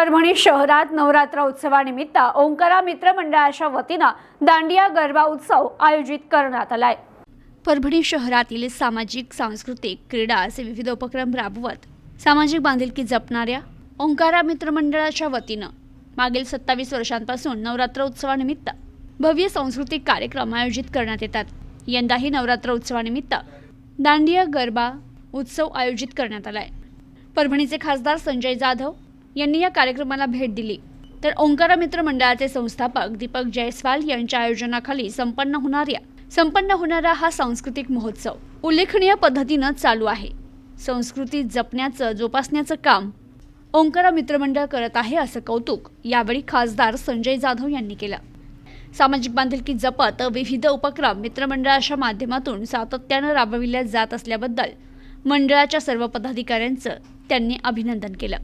परभणी शहरात नवरात्र उत्सवानिमित्त ओंकारा मित्र मंडळाच्या वतीनं दांडिया गरबा उत्सव आयोजित करण्यात आलाय. परभणी शहरातील सामाजिक सांस्कृतिक क्रीडा असे विविध उपक्रम राबवत सामाजिक बांधिलकी जपणाऱ्या ओंकारा मित्र मंडळाच्या वतीनं मागील सत्तावीस वर्षांपासून नवरात्र उत्सवानिमित्त भव्य सांस्कृतिक कार्यक्रम आयोजित करण्यात येतात. यंदाही नवरात्र उत्सवानिमित्त दांडिया गरबा उत्सव आयोजित करण्यात आलाय. परभणीचे खासदार संजय जाधव यांनी या कार्यक्रमाला भेट दिली. तर ओंकारा मित्र मंडळाचे संस्थापक दीपक जयस्वाल यांच्या आयोजनाखाली संपन्न होणाऱ्या संपन्न होणारा हा सांस्कृतिक महोत्सव उल्लेखनीय पद्धतीनं चालू आहे. संस्कृती जपण्याचं जोपासण्याचं काम ओंकारा मित्रमंडळ करत आहे असं कौतुक यावेळी खासदार संजय जाधव यांनी केलं. सामाजिक बांधिलकी जपत विविध उपक्रम मित्रमंडळाच्या माध्यमातून सातत्यानं राबविल्या जात असल्याबद्दल मंडळाच्या सर्व पदाधिकाऱ्यांचं त्यांनी अभिनंदन केलं.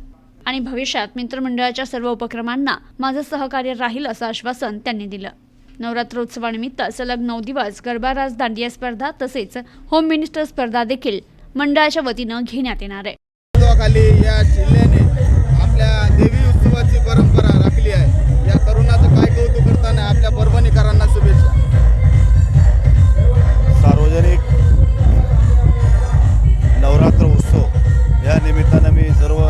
आणि भविष्यात मित्रमंडळाच्या सर्व उपक्रमांना माझं सहकार्य राहील असं आश्वासन त्यांनी दिलं. नवरात्रोत्सवानिमित्त सलग नऊ दिवस गरबा राज दांडिया स्पर्धा तसेच होम मिनिस्टर स्पर्धा देखील मंडळाच्या वतीनं घेण्यात येणार आहे. या जिल्ह्याने आपल्या देवी उत्सवाची परंपरा राखली आहे. या तरुणाचं काय कौतुक करताना आपल्या परभणीकरांना शुभेच्छा. सार्वजनिक नवरात्र उत्सव या निमित्तानं मी सर्व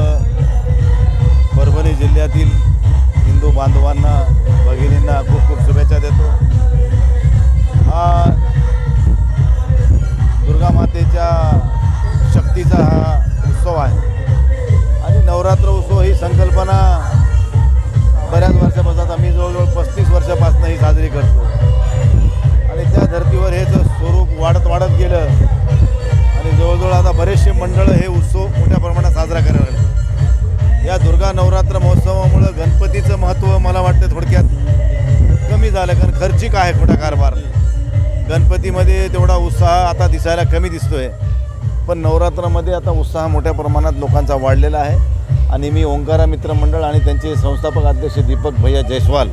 हा उत्सव आहे. आणि नवरात्र उत्सव ही संकल्पना बऱ्याच वर्षापासून आता मी जवळजवळ पस्तीस वर्षापासून ही साजरी करतो. आणि त्या धर्तीवर हे स्वरूप वाढत वाढत गेलं. आणि जवळजवळ आता बरेचसे मंडळ हे उत्सव मोठ्या प्रमाणात साजरा करायला लागले. या दुर्गा नवरात्र महोत्सवामुळं गणपतीचं महत्त्व मला वाटतं थोडक्यात कमी झालं कारण खर्चिक आहे खोटा कारभार. गणपतीमध्ये तेवढा उत्साह आता दिसायला कमी दिसतोय. पण नवरात्रामध्ये आता उत्साह मोठ्या प्रमाणात लोकांचा वाढलेला आहे आणि मी ओंकारा मित्र मंडळ आणि त्यांचे संस्थापक अध्यक्ष दीपक भैया जयस्वाल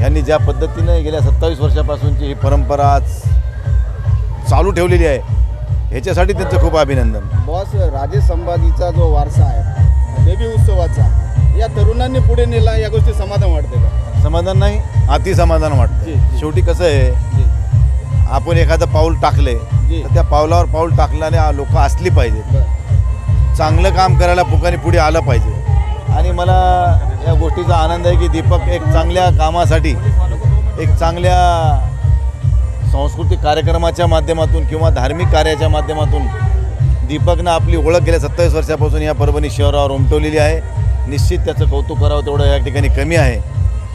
यांनी ज्या पद्धतीने गेल्या सत्तावीस वर्षापासूनची ही परंपरा आज चालू ठेवलेली आहे ह्याच्यासाठी त्यांचं खूप अभिनंदन बॉस राजे संभाजीचा जो वारसा आहे देवी उत्सवाचा या तरुणांनी पुढे नेला या गोष्टी समाधान वाटते का समाधान नाही अति समाधान वाटतं जी. शेवटी कसं आहे आपण एखादं पाऊल टाकले. तर त्या पावलावर पाऊल टाकल्याने लोक असली पाहिजेत चांगलं काम करायला पुकाने पुढे आलं पाहिजे. आणि मला या गोष्टीचा आनंद आहे की दीपक एक चांगल्या कामासाठी एक चांगल्या सांस्कृतिक कार्यक्रमाच्या माध्यमातून किंवा धार्मिक कार्याच्या माध्यमातून दीपकनं आपली ओळख गेल्या सत्तावीस वर्षापासून या परभणी शहरावर उमटवलेली आहे. निश्चित त्याचं कौतुक करावं तेवढं या ठिकाणी कमी आहे.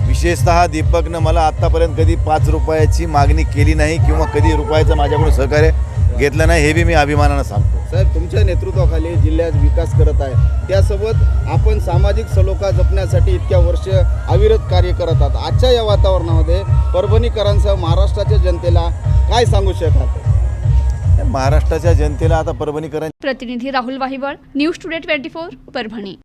विशेषतः दीपकनं मला आत्तापर्यंत कधी पाच रुपयाची मागणी केली नाही किंवा कधी रुपयाचं माझ्याकडून सहकार्य घेतलं नाही हे बी मी अभिमानानं सांगतो. साहेब तुमच्या नेतृत्वाखाली जिल्ह्यात विकास करत आहे. त्यासोबत आपण सामाजिक सलोखा जपण्यासाठी इतक्या वर्ष अविरत कार्य करत आहात. आजच्या या वातावरणामध्ये परभणीकरांसह महाराष्ट्राच्या जनतेला काय सांगू शकाल? महाराष्ट्राच्या जनतेला आता परभणीकरांची प्रतिनिधी Rahul Wahiwal news today twenty four Parbhani.